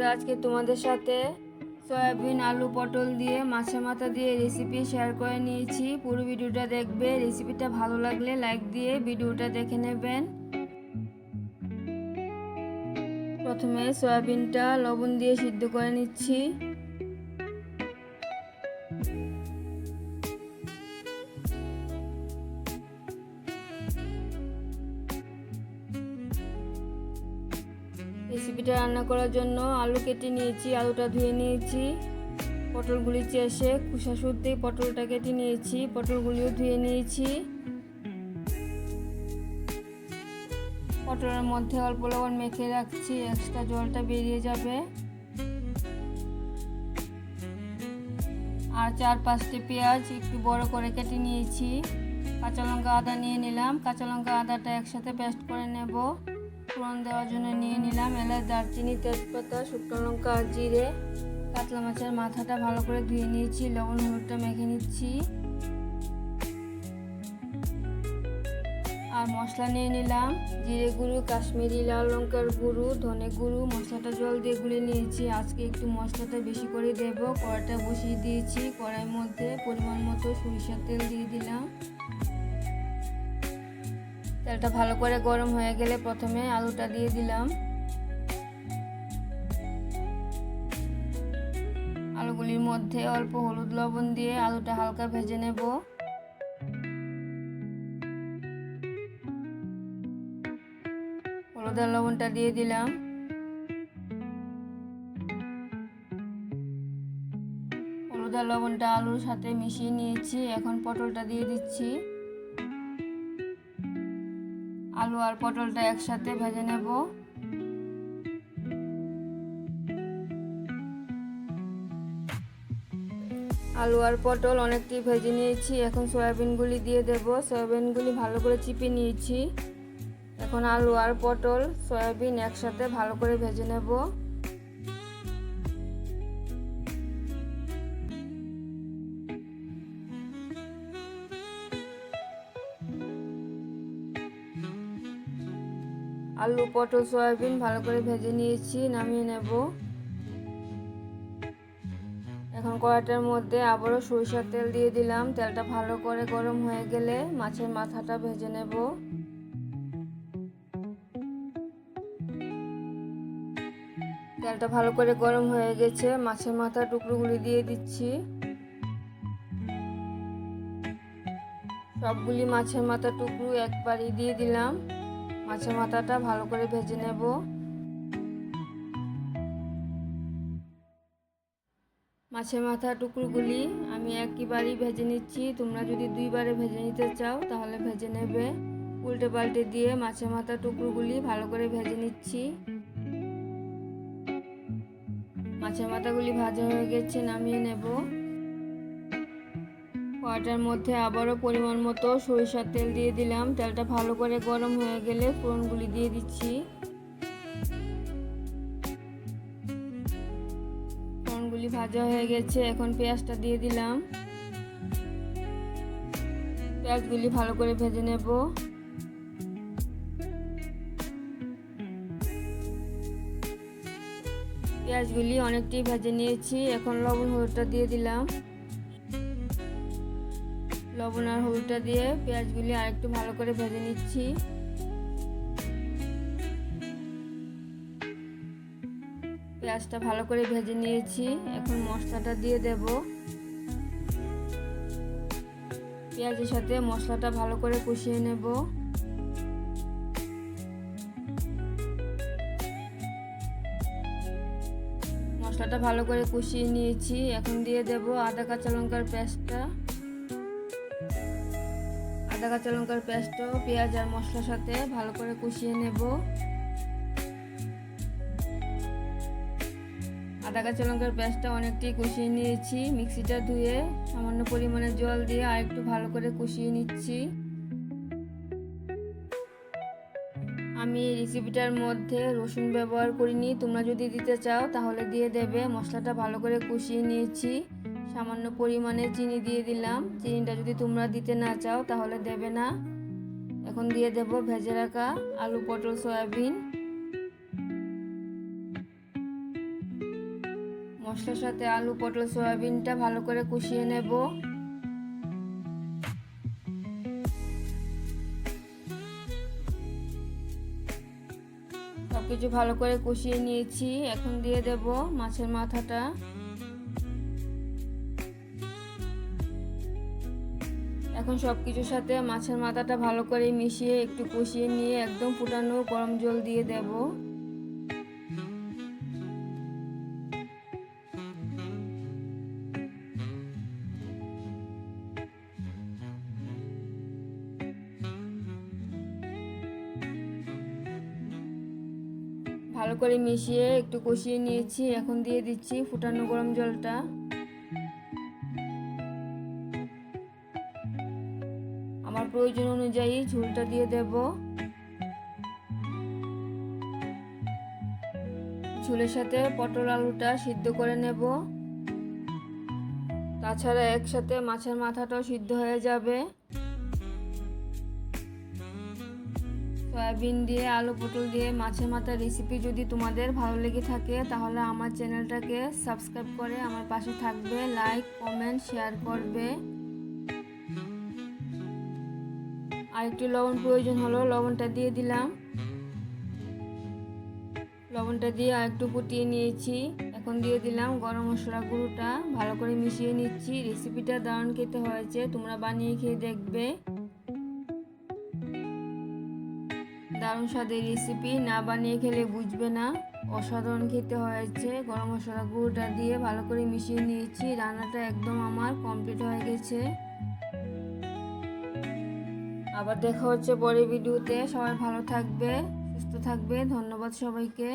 বন্ধুরা, আজকে তোমাদের সাথে সয়াবিন, আলু, পটল দিয়ে মাছের মাথা দিয়ে রেসিপি শেয়ার করে নিয়েছি। পুরো ভিডিওটা দেখবে রেসিপিটা ভালো লাগলে লাইক দিয়ে ভিডিওটা দেখে নেবেন। প্রথমে সয়াবিনটা লবণ দিয়ে সিদ্ধ করে নিচ্ছি। রেসিপিটা রান্না করার জন্য আলু কেটে নিয়েছি, আলুটা ধুয়ে নিয়েছি, পটলগুলি চেষে খুসা সুরতেই পটলটা কেটে নিয়েছি, পটলগুলিও ধুয়ে নিয়েছি। পটলের মধ্যে অল্প লবণ মেখে রাখছি, এক্সট্রা জলটা বেরিয়ে যাবে। আর চার পাঁচটি পেঁয়াজ একটু বড় করে কেটে নিয়েছি। কাঁচা লঙ্কা আদা নিয়ে নিলাম, কাঁচা লঙ্কা আদাটা একসাথে পেস্ট করে নেব। ফোড়ন দেওয়ার জন্য নিয়ে নিলাম। এলাচ, দারচিনি, তেজপাতা, শুকনো লঙ্কা আর জিরে, কাতলা মাছের মাথাটা ভালো করে ধুয়ে নিয়েছি, লবণ, হলুদটা মেখে নিচ্ছি। আর মশলা নিয়ে নিলাম। জিরে গুঁড়ো, কাশ্মীরি লাল লঙ্কার গুঁড়ো, ধনে গুঁড়ো মশলাটা জল দিয়ে গুলে নিয়েছি। আজকে একটু মশলাটা বেশি করে দেব। কড়াইটা বসিয়ে দিয়েছি। কড়াইয়ের মধ্যে পরিমাণ মতো সরিষার তেল দিয়ে দিলাম। তেলটা ভালো করে গরম হয়ে গেলে প্রথমে আলুটা দিয়ে দিলাম। আলুগুলির মধ্যে অল্প হলুদ লবণ দিয়ে আলুটা হালকা ভেজে নেব। হলুদ আর লবণটা দিয়ে দিলাম। হলুদ আর লবণটা আলুর সাথে মিশিয়ে নিয়েছি। এখন পটলটা দিয়ে দিচ্ছি। আর পটলটা একসাথে ভেজে নেব। আলু আর পটল অনেকটি ভেজে নিয়েছি। এখন সয়াবিনগুলি দিয়ে দেব। সয়াবিনগুলি ভালো করে চিপে নিয়েছি। এখন আলু আর পটল, সয়াবিন একসাথে ভালো করে ভেজে নেব। আলু, পটল, সয়াবিন ভালো করে ভেজে নিয়েছি, নামিয়ে নেব। এখন কড়াইটার মধ্যে আবারও সরিষার তেল দিয়ে দিলাম। তেলটা ভালো করে গরম হয়ে গেলে মাছের মাথাটা ভেজে নেব। তেলটা ভালো করে গরম হয়ে গেছে, মাছের মাথা টুকরোগুলি দিয়ে দিচ্ছি। সবগুলি মাছের মাথা টুকরো একবারই দিয়ে দিলাম। মাছের মাথাটা ভালো করে ভেজে নেব। মাছের মাথা টুকরোগুলি আমি একইবারই ভেজে নিচ্ছি। তোমরা যদি দুইবারে ভেজে নিতে চাও, তাহলে ভেজে নেবে। উল্টে পাল্টে দিয়ে মাছের মাথা টুকরোগুলি ভালো করে ভেজে নিচ্ছি। মাছের মাথাগুলি ভাজা হয়ে গেছে, নামিয়ে নেব। কড়াটার মধ্যে আবারও পরিমাণ মতো সরিষার তেল দিয়ে দিলাম। তেলটা ভালো করে গরম হয়ে গেলে ফোড়নগুলি দিয়ে দিচ্ছি। ফোড়নগুলি ভাজা হয়ে গেছে, এখন পেঁয়াজটা দিয়ে দিলাম। পেঁয়াজগুলি ভালো করে ভেজে নেব। পেঁয়াজগুলি অনেকটি ভেজে নিয়েছি, এখন লবণ হলুদটা দিয়ে দিলাম। লবণ আর হলুদটা দিয়ে পেঁয়াজগুলি আরেকটু ভালো করে ভেজে নিচ্ছি। পেঁয়াজটা ভালো করে ভেজে নিয়েছি। এখন মশলাটা দিয়ে দেব। পেঁয়াজের সাথে মশলাটা ভালো করে কষিয়ে নেব। মশলাটা ভালো করে কষিয়ে নিয়েছি। এখন দিয়ে দেব আদা, কাঁচা লঙ্কার পেস্টটা। আদা, কাঁচা লঙ্কার পেস্টও, পেঁয়াজ আর মশলার সাথে ভালো করে কষিয়ে নেব। আদা, কাঁচা লঙ্কার পেস্টটা অনেকটি কষিয়ে নিয়েছি। মিক্সিটা ধুয়ে সামান্য পরিমাণে জল দিয়ে আরেকটু ভালো করে কষিয়ে নিচ্ছি। আমি রেসিপিটার মধ্যে রসুন ব্যবহার করিনি। তোমরা যদি দিতে চাও তাহলে দিয়ে দেবে। মশলাটা ভালো করে কষিয়ে নিয়েছি। সামান্য পরিমাণে চিনি দিয়ে দিলাম। চিনিটা যদি তোমরা দিতে না চাও, তাহলে দেবে না। এখন দিয়ে দেব ভেজে রাখা আলু পটল, সয়াবিন। মশলার সাথে আলু পটল, সয়াবিনটা ভালো করে কষিয়ে নেব। সব কিছু ভালো করে কষিয়ে নিয়েছি। এখন দিয়ে দেব মাছের মাথাটা। এখন সব কিছুর সাথে মাছের মাথাটা ভালো করে মিশিয়ে একটু কষিয়ে নিয়ে একদম ফুটানো গরম জল দিয়ে দেব। ভালো করে মিশিয়ে একটু কষিয়ে নিয়েছি, এখন দিয়ে দিচ্ছি ফুটানো গরম জলটা। প্রয়োজন অনুযায়ী ঝোলটা দিয়ে দেব। ঝোলের সাথে পটল আলুটা সিদ্ধ করে নেব। তাছাড়া একসাথে মাছের মাথাটাও সিদ্ধ হয়ে যাবে। সয়াবিন দিয়ে, আলু পটল দিয়ে, মাছের মাথার রেসিপি যদি তোমাদের ভালো লেগে থাকে, তাহলে আমার চ্যানেলটাকে সাবস্ক্রাইব করে আমার পাশে থাকবে লাইক কমেন্ট শেয়ার করবে। আর একটু লবণ প্রয়োজন হলো, লবণটা দিয়ে দিলাম। লবণটা দিয়ে আর একটু ফুটিয়ে নিয়েছি। এখন দিয়ে দিলাম গরম মশলা গুঁড়োটা। ভালো করে মিশিয়ে নিচ্ছি। রেসিপিটা দারুণ খেতে হয়েছে, তোমরা বানিয়ে খেয়ে দেখবে। দারুণ স্বাদের রেসিপি, না বানিয়ে খেলে বুঝবে না। অসাধারণ খেতে হয়েছে। গরম মশলা গুঁড়োটা দিয়ে ভালো করে মিশিয়ে নিয়েছি। রান্নাটা একদম আমার কমপ্লিট হয়ে গেছে। আবার দেখা হচ্ছে পরে ভিডিওতে। সবাই ভালো থাকবে সুস্থ থাকবে। ধন্যবাদ সবাইকে।